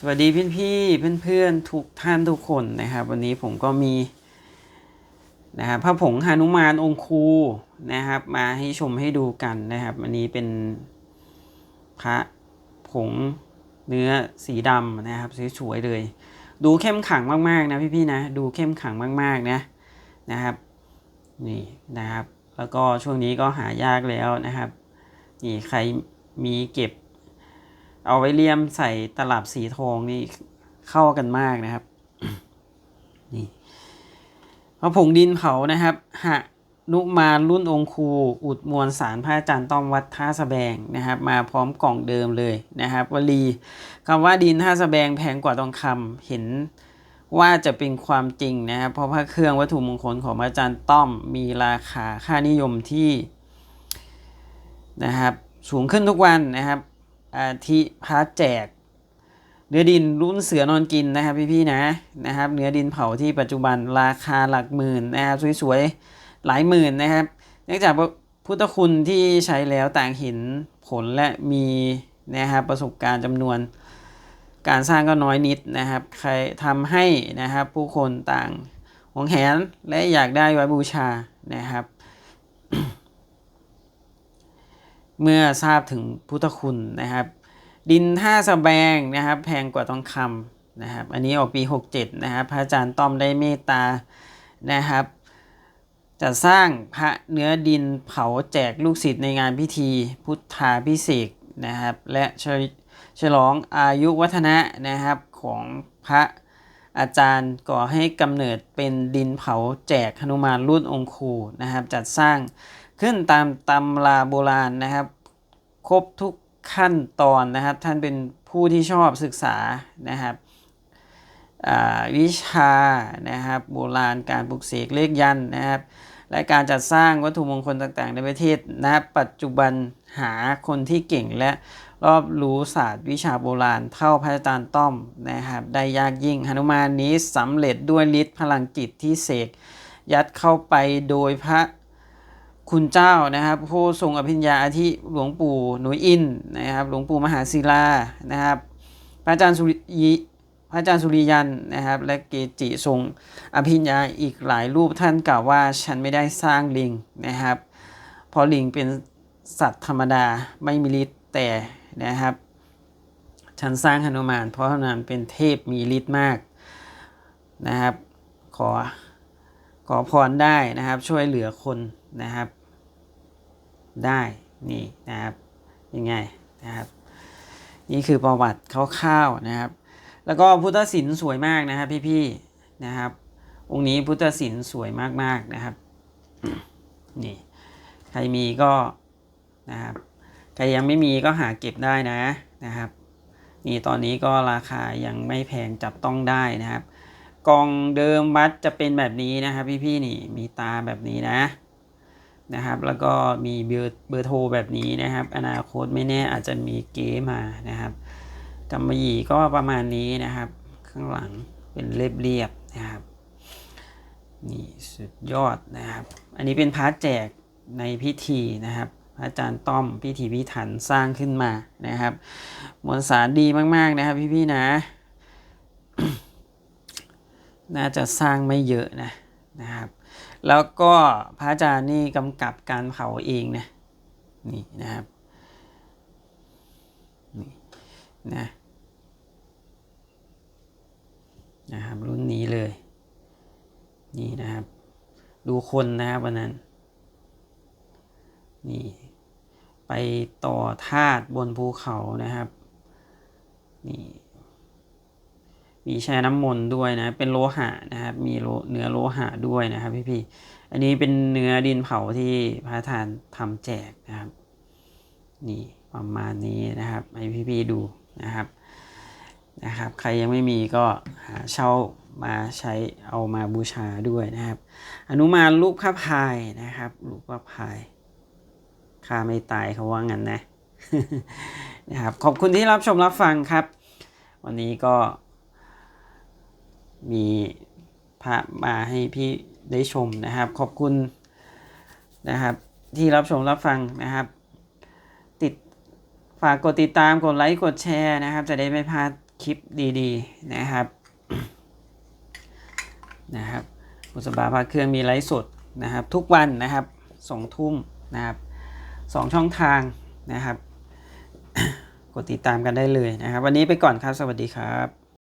สวัสดีพี่พี่เพื่อนเพื่อนๆทุกท่านทุกคนนะครับ วันนี้ผมก็มีนะครับพระผงหานุมานองคูนะครับ มาให้ชมให้ดูกันนะครับอันนี้เป็นพระผงเนื้อสีดำนะครับสวยๆเลย ดูเข้มขังมากๆนะพี่ๆนะดูเข้มขังมากๆนะนะครับนี่นะครับ แล้วก็ช่วงนี้ก็หายากแล้วนะครับนี่ใครมีเก็บ เอาไว้เลี่ยมใส่ตลับสีทองนี่เข้ากันมากนะครับนี่พระผงดินเผานะครับหะนุมานรุ่นองคูอุดมวลสารพระอาจารย์ต้อมวัดท่าสะแบงนะครับ มาพร้อมกล่องเดิมเลยนะครับวลีคำว่าดินท่าสะแบงแพงกว่าทองคำเห็นว่าจะเป็นความจริงนะครับ เพราะพระเครื่องวัตถุมงคลของพระอาจารย์ต้อมมีราคาค่านิยมที่นะครับสูงขึ้นทุกวันนะครับ อาทิพาร์ทแจก เนื้อดินรุ่นเสือนอนกินนะครับพี่ๆนะนะครับเนื้อดินเผาที่ปัจจุบันราคาหลักหมื่นนะครับสวยๆหลายหมื่นนะครับ เนื่องจากว่าพุทธคุณที่ใช้แล้วต่างเห็นผลและมีนะครับประสบการณ์จำนวน การสร้างก็น้อยนิดนะครับ ใครทำให้นะครับผู้คนต่างหวงแหนและอยากได้ไว้บูชานะครับ เมื่อทราบถึงพุทธคุณนะครับ ดินท่าสะแบงนะครับแพงกว่าทองคำนะครับ อันนี้ออกปี 67 นะครับ พระอาจารย์ต้อมได้เมตตานะครับจะสร้างพระเนื้อดินเผาแจกลูกศิษย์ในงานพิธีพุทธาพิเศษนะครับ และฉลฉลองอายุวัฒนะนะครับของพระอาจารย์ก่อให้กำเนิดเป็นดินเผาแจกหนุมานรุ่นองคูนะครับ จัดสร้าง ขึ้นตามตำราโบราณนะครับ ครบทุกขั้นตอนนะครับ ท่านเป็นผู้ที่ชอบศึกษานะครับวิชานะครับโบราณการปลุกเสกเลขยันนะครับ และการจัดสร้างวัตถุมงคลต่างๆ ในประเทศณปัจจุบันหาคนที่เก่งและรอบรู้ศาสตร์วิชาโบราณเท่าพระอาจารย์ต้อมนะครับ ได้ยากยิ่งหนุมานนี้สำเร็จด้วยฤทธิ์พลังจิตที่เสกยัดเข้าไปโดยพระ คุณเจ้านะครับผู้ทรงอภิญญาอาทิหลวงปู่หนุยอินนะครับหลวงปู่มหาศิลานะครับพระอาจารย์สุริยพระอาจารย์สุริยันนะครับและเกจิทรงอภิญญาอีกหลายรูปท่านกล่าวว่าฉันไม่ได้สร้างลิงนะครับเพราะลิงเป็นสัตว์ธรรมดาไม่มีฤทธิ์แต่นะครับ ฉันสร้างหนุมาน เพราะหนุมานเป็นเทพมีฤทธิ์มากนะครับ ขอ ขอพรได้นะครับ ช่วยเหลือคนนะครับ ได้นี่นะครับยังไงนะครับ นี่คือประวัติคร่าวๆนะครับ แล้วก็พุทธศิลป์สวยมากนะครับพี่ๆนะครับ องค์นี้พุทธศิลป์สวยมากๆนะครับนี่ใครมีก็นะครับใครยังไม่มีก็หาเก็บได้นะนะครับ นี่ตอนนี้ก็ราคายังไม่แพงจับต้องได้นะครับ กล่องเดิมวัดจะเป็นแบบนี้นะครับพี่ๆนี่มีตาแบบนี้นะนะครับแล้วก็มีเบอร์เบอร์โทรแบบนี้นะครับ อนาคตไม่แน่อาจจะมีเก๋มานะครับกำมะหยี่ก็ประมาณนี้นะครับ ข้างหลังเป็นเรียบๆนะครับนี่สุดยอดนะครับ อันนี้เป็นพาร์ทแจกในพิธีนะครับพระอาจารย์ต้อมพิธีพิถันสร้างขึ้นมานะครับมวลสารดีมาก ๆ นะครับพี่ ๆ นะ น่าจะสร้างไม่เยอะนะนะครับ แล้วก็พระอาจารย์นี่กำกับการเผาเองนะนี่นะครับนี่นะนะครับรุ่นนี้เลย นี่นะครับ ดูคนนะครับวันนั้น นี่ไปต่อธาตุบนภูเขานะครับ นี่ มีแช่น้ำมนต์ด้วยนะ เป็นโลหะนะครับ มีเนื้อโลหะด้วยนะครับพี่พี่อันนี้เป็นเนื้อดินเผาที่พระทานทำแจกนะครับ นี่ประมาณนี้นะครับให้พี่พี่ดูนะครับนะครับ ใครยังไม่มีก็หาเช่ามาใช้เอามาบูชาด้วยนะครับ อนุมานลูกพระพายนะครับลูกพระพายข้าไม่ตายเขาว่างั้นนะนะครับ ขอบคุณที่รับชมรับฟังครับ วันนี้ก็ มีพระมาให้พี่ได้ชมนะครับ ขอบคุณนะครับ ที่รับชมรับฟังนะครับ ติดฝากกดติดตามกดไลค์กดแชร์นะครับ จะได้ไม่พลาดคลิปดีๆนะครับนะครับบุษบาพาเครื่องมีไลฟ์สดนะครับ ทุกวันนะครับสองทุ่มนะครับสองช่องทางนะครับ กดติดตามกันได้เลยนะครับ วันนี้ไปก่อนครับ สวัสดีครับ